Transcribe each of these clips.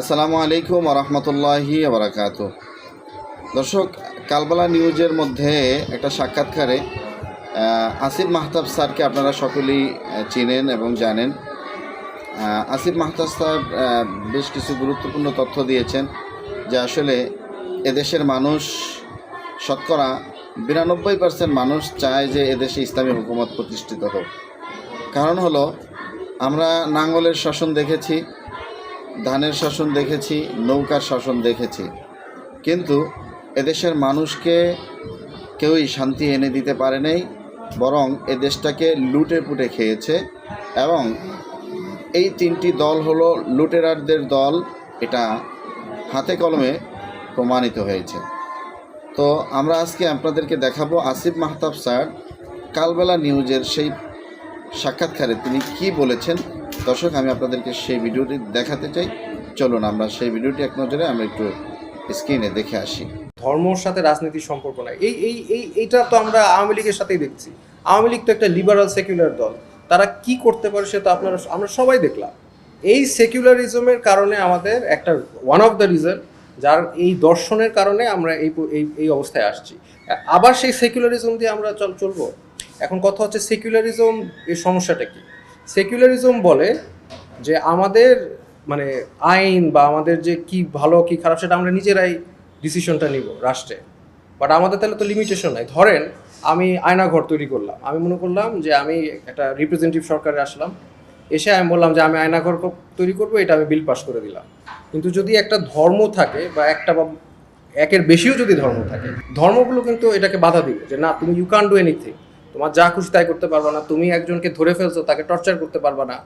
আসসালামু আলাইকুম রহমতুল্লাহি বারাকাত দর্শক, কালবালা নিউজের মধ্যে একটা সাক্ষাৎকারে আসিফ মাহতাব স্যারকে আপনারা সকলেই চিনেন এবং জানেন। আসিফ মাহতাব স্যার বেশ কিছু গুরুত্বপূর্ণ তথ্য দিয়েছেন, যে আসলে এদেশের মানুষ, শতকরা বিরানব্বই পার্সেন্ট মানুষ চায় যে এদেশে ইসলামী হুকুমত প্রতিষ্ঠিত হোক। কারণ হলো, আমরা নাঙ্গলের শাসন দেখেছি ধানের শাসন দেখেছি, নৌকার শাসন দেখেছি। কিন্তু এদেশের মানুষকে কেউই শান্তি এনে দিতে পারে নাই, বরং এ দেশটাকে লুটে পুটে খেয়েছে এবং এই তিনটি দল হলো লুটেরারদের দল, এটা হাতে কলমে প্রমাণিত হয়েছে। তো আমরা আজকে আপনাদেরকে দেখাবো আসিফ মাহতাব স্যার, কালবেলা নিউজের সেই সাক্ষাৎকারে তিনি কি বলেছেন দর্শক, আমি আপনাদেরকে সেই ভিডিওটি দেখাতে চাই। চলুন, আমরা সেই ভিডিওটি এক নজরে আমরা একটু স্ক্রিনে দেখে আসি। ধর্মর সাথে রাজনীতির সম্পর্ক নাই। এই এই এই, এইটা তো আমরা আওয়ামী লীগের সাথেই দেখছি। আওয়ামী লীগ তো একটা লিবারাল সেকুলার দল। তারা কি করতে পারে সেটা আপনারা আমরা সবাই দেখলাম। এই সেকুলারিজমের কারণে আমাদের একটা ওয়ান অফ দ্য রিজন যার এই দর্শনের কারণে আমরা এই এই এই অবস্থায় আসছি। আবার সেই সেকুলারিজম দিয়ে আমরা চল চলবো? এখন কথা হচ্ছে সেকুলারিজম এর সমস্যাটা কি? সেকুলারিজম বলে যে আমাদের মানে আইন বা আমাদের যে কি ভালো, কি খারাপ সেটা আমরা নিজেরাই ডিসিশনটা নিব রাষ্ট্রে। বাট আমাদের তাহলে তো লিমিটেশন নাই। ধরেন আমি আয়নাঘর তৈরি করলাম। আমি মনে করলাম যে আমি একটা রিপ্রেজেন্টেটিভ সরকারে আসলাম। এসে আমি বললাম যে আমি আয়নাঘর তৈরি করব, এটা আমি বিল পাস করে দিলাম। কিন্তু যদি একটা ধর্ম থাকে বা একটা বা একের বেশিও যদি ধর্ম থাকে, ধর্মগুলো কিন্তু এটাকে বাধা দিবে যে না, তুমি ইউ কান ডু এনিথিং তোমার যা খুশি তাই করতে পারবা না, তুমি একজনকে ধরে ফেলছো, তাকে টর্চার করতে পারবা না।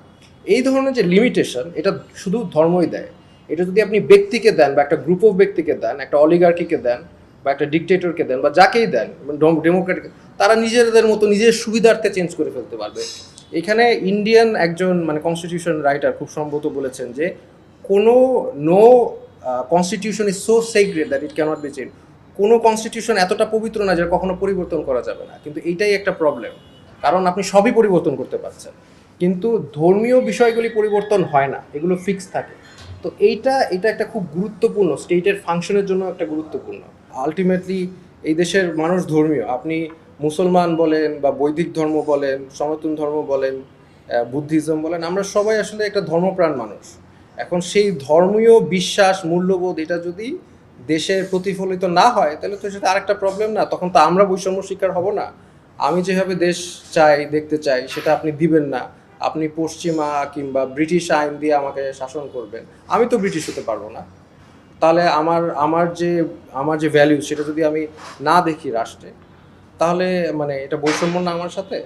এই ধরনের যে লিমিটেশন এটা শুধু ধর্মই দেয়। এটা যদি আপনি ব্যক্তিকে দেন বা একটা গ্রুপ অফ ব্যক্তিকে দেন, একটা অলিগার্কিকে দেন বা একটা ডিকটেটরকে দেন বা যাকেই দেন ডেমোক্রেটিক তারা নিজেদের মতো নিজের সুবিধার্থে চেঞ্জ করে ফেলতে পারবে। এখানে ইন্ডিয়ান একজন মানে কনস্টিটিউশন রাইটার খুব সম্ভবত বলেছেন যে, কোনো no constitution is so sacred that it cannot be change কোনো কনস্টিটিউশন এতটা পবিত্র না যে কখনো পরিবর্তন করা যাবে না। কিন্তু এইটাই একটা প্রবলেম কারণ আপনি সবই পরিবর্তন করতে পারছেন। কিন্তু ধর্মীয় বিষয়গুলি পরিবর্তন হয় না, এগুলো ফিক্স থাকে। তো এইটা এটা একটা খুব গুরুত্বপূর্ণ স্টেটের ফাংশনের জন্য একটা গুরুত্বপূর্ণ। আলটিমেটলি এই দেশের মানুষ ধর্মীয়। আপনি মুসলমান বলেন বা বৈদিক ধর্ম বলেন, সনাতন ধর্ম বলেন বুদ্ধিজম বলেন, আমরা সবাই আসলে একটা ধর্মপ্রাণ মানুষ। এখন সেই ধর্মীয় বিশ্বাস, মূল্যবোধ, এটা যদি দেশে প্রতিফলিত না হয়, তাহলে তো সেটা আরেকটা প্রবলেম না। তখন তো আমরা বৈষম্য শিকার হব না। আমি যেভাবে দেশ চাই, দেখতে চাই, সেটা আপনি দিবেন না। আপনি পশ্চিমা কিংবা ব্রিটিশ আইন দিয়ে আমাকে শাসন করবেন। আমি তো ব্রিটিশ হতে পারব না। তাহলে আমার আমার যে আমার যে ভ্যালু সেটা যদি আমি না দেখি রাষ্ট্রে, তাহলে মানে এটা বৈষম্য না আমার সাথে?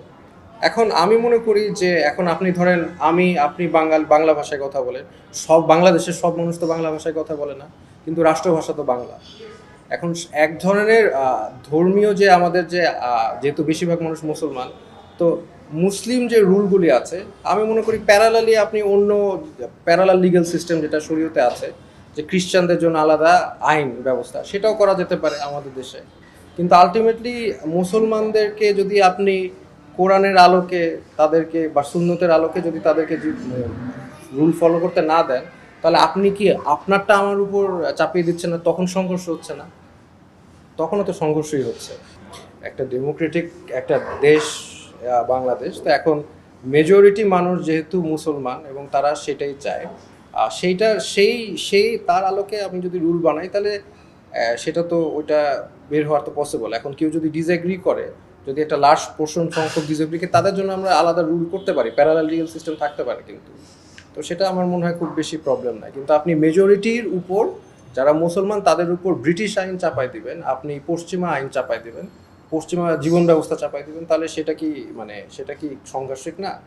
এখন আমি মনে করি যে, এখন আপনি ধরেন, আমি, আপনি বাঙাল বাংলা ভাষায় কথা বলেন। সব বাংলাদেশের সব মানুষ তো বাংলা ভাষায় কথা বলে না। কিন্তু রাষ্ট্রভাষা তো বাংলা। এখন এক ধরনের ধর্মীয় যে আমাদের যে যেহেতু বেশিরভাগ মানুষ মুসলমান, তো মুসলিম যে রুলগুলি আছে, আমি মনে করি প্যারালালি আপনি অন্য প্যারালাল লিগ্যাল সিস্টেম যেটা শরীয়তে আছে, যে খ্রিস্টানদের জন্য আলাদা আইন ব্যবস্থা, সেটাও করা যেতে পারে আমাদের দেশে। কিন্তু আলটিমেটলি মুসলমানদেরকে যদি আপনি কোরআনের আলোকে তাদেরকে বা সুন্নতের আলোকে যদি তাদেরকে রুল ফলো করতে না দেন তাহলে আপনি কি আপনারটা আমার উপর চাপিয়ে দিচ্ছেন না? তখন সংঘর্ষ হচ্ছে না। তখনও তো সংঘর্ষই হচ্ছে। একটা ডেমোক্রেটিক একটা দেশ বাংলাদেশ, তো এখন মেজরিটি মানুষ যেহেতু মুসলমান এবং তারা সেটাই চায়, আর সেইটা, সেই সেই, তার আলোকে আমি যদি রুল বানাই, তাহলে সেটা তো ওইটা বের হওয়ার তো পসিবল এখন কেউ যদি ডিসএগ্রি করে, যদি একটা লার্জ পোর্শন সংখ্যক ডিসএগ্রিকে তাদের জন্য আমরা আলাদা রুল করতে পারি। প্যারালাল লিগাল সিস্টেম থাকতে পারে কিন্তু। তো সেটা আমার মনে হয় খুব বেশি প্রবলেম নাই। কিন্তু আপনি মেজরিটির উপর যারা মুসলমান, তাদের উপর ব্রিটিশ আইন চাপাই দিবেন, আপনি পশ্চিমা আইন চাপাই দিবেন, পশ্চিমা জীবন ব্যবস্থা চাপাই দিবেন, তাহলে সেটা কি মানে সেটা কি সংঘর্ষিক না?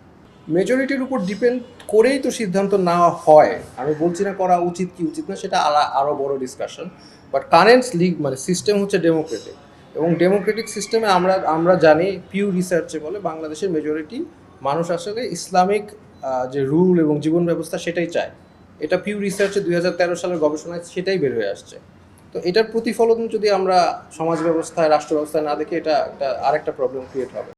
মেজরিটির উপর ডিপেন্ড করেই তো সিদ্ধান্ত নেওয়া হয়। আমি বলছি না করা উচিত কি উচিত না, সেটা আলা- আরও বড় ডিসকাশন বাট কারেন্ট লিগ মানে সিস্টেম হচ্ছে ডেমোক্রেটিক এবং ডেমোক্রেটিক সিস্টেমে আমরা আমরা জানি পিউ রিসার্চে বলে বাংলাদেশের মেজরিটি মানুষ আসলে ইসলামিক যে রুল এবং জীবন ব্যবস্থা সেটাই চায়। এটা পিউ রিসার্চে দুই হাজার তেরো সালের গবেষণায় সেটাই বের হয়ে আসছে। তো এটার প্রতিফলন যদি আমরা সমাজ ব্যবস্থায়, রাষ্ট্র ব্যবস্থায় না দেখি, এটা একটা আরেকটা প্রবলেম ক্রিয়েট হবে।